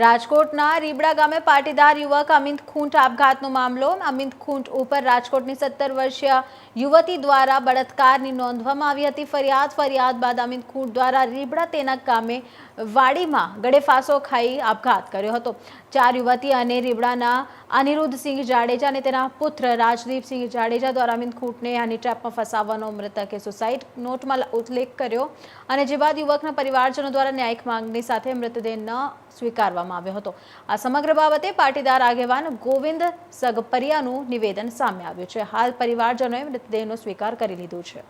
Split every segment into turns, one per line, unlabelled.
રાજકોટના રીબડા ગામે પાટીદાર યુવક અમિત ખૂંટ આપઘાતનો મામલો. અમિત ખૂંટ ઉપર રાજકોટની સત્તર વર્ષીય યુવતી દ્વારા બળાત્કારની નોંધવામાં આવી હતી. ફરિયાદ ફરિયાદ બાદ અમિત ખૂંટ દ્વારા રીબડા તેના ગામે વાડીમાં ગળે ફાંસો ખાઈ આપઘાત કર્યો હતો. ચાર યુવતી અને રીબડાના અનિરુદ્ધસિંહ જાડેજા અને તેના પુત્ર રાજદીપસિંહ જાડેજા દ્વારા અમિત ખૂંટને આની ટ્રેપમાં ફસાવવાનો મૃતકે સુસાઇડ નોટમાં ઉલ્લેખ કર્યો અને જે બાદ યુવકના પરિવારજનો દ્વારા ન્યાયિક માંગણી સાથે મૃતદેહ ન સ્વીકારવામાં આવ્યો હતો. આ સમગ્ર બાબતે પાટીદાર આગેવાન ગોવિંદ સગપરિયાનું નિવેદન સામે આવ્યું છે. હાલ પરિવારજનોએ મૃતદેહનો સ્વીકાર કરી લીધો છે.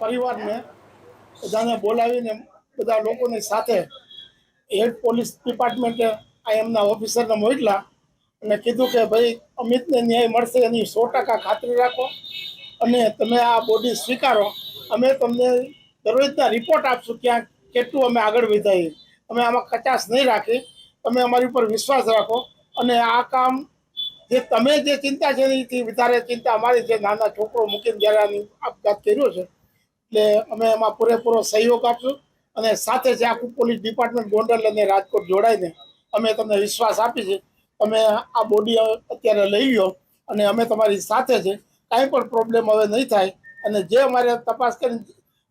પરિવારને બધાને બોલાવીને બધા લોકોની સાથે હેડ પોલીસ ડિપાર્ટમેન્ટે આ એમના ઓફિસરને મોકલા અને કીધું કે ભાઈ, અમિતને ન્યાય મળશે, એની સો ટકા ખાતરી રાખો અને તમે આ બોડી સ્વીકારો. અમે તમને દરરોજના રિપોર્ટ આપશું ક્યાં કેટલું અમે આગળ વધાઈએ અમે આમાં કચાશ નહીં રાખી. તમે અમારી ઉપર વિશ્વાસ રાખો અને આ કામ જે તમે જે ચિંતા છે એથી વધારે ચિંતા અમારી જે નાના છોકરો મૂકીને જ્યારે આપઘાત કર્યો છે એટલે અમે એમાં પૂરેપૂરો સહયોગ આપશું અને સાથે જ આખું પોલીસ ડિપાર્ટમેન્ટ ગોંડલ અને રાજકોટ જોડાઈને અમે તમને વિશ્વાસ આપી છે તમે આ બોડી અત્યારે લઈ લો અને અમે તમારી સાથે છે. કાંઈ પણ પ્રોબ્લેમ હવે નહીં થાય અને જે અમારે તપાસ કરીને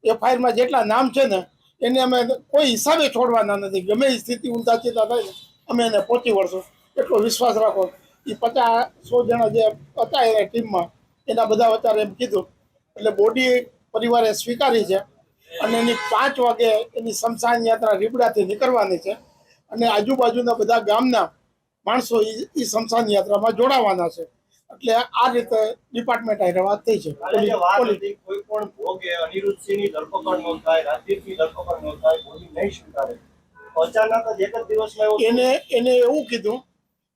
એફઆઈઆરમાં જેટલા નામ છે ને, એને અમે કોઈ હિસાબે છોડવાના નથી. ગમે એ સ્થિતિ ઊંધા ચીતા થાય અમે એને પહોંચી વળશું. એટલો વિશ્વાસ રાખો. એ પચાસ સો જણા જે હતા એના ટીમમાં એના બધા અત્યારે એમ કીધું. એટલે બોડી પરિવારે સ્વીકારી છે અને એની પાંચ વાગે એની શમશાન યાત્રા રીબડાથી નીકળવાની છે અને આજુબાજુના બધા ગામના માણસો એ શમશાન યાત્રામાં જોડાવાના છે. એટલે આ રીતે ડિપાર્ટમેન્ટ હારે વાત થઈ છે.
કોઈ પણ ભોગે અનિરુદ્ધસિંહની ધરપકડ ન થાય રાજદીપની ધરપકડ ન થાય બોડી નહીં સ્વીકારે. અચાનક જ એક જ દિવસમાં
એને એને એવું કીધું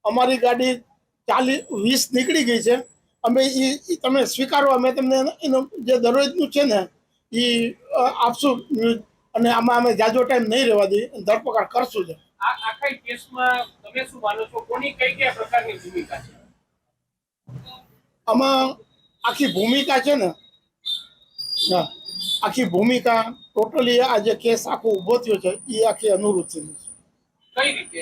અમારી ગાડી ચાલીસ વીસ નીકળી ગઈ છે. અમે એ તમે સ્વીકારો અમે તમને એનો જે દરરોજનું છે ને એ આપશું. ન્યૂઝ અને આમાં અમે જાજો ટાઈમ નહીં રહેવા દઈએ ધરપકડ કરશું જ.
આખા કેસમાં તમે શું માનો છો? કોની કઈ કઈ પ્રકારની ભૂમિકા છે?
આમાં આખી ભૂમિકા છે ને હા આખી ભૂમિકા ટોટલી આ જે કેસ આખો ઊભો થયો છે એ આખી અનુરૂપ છે.
કઈ રીતે?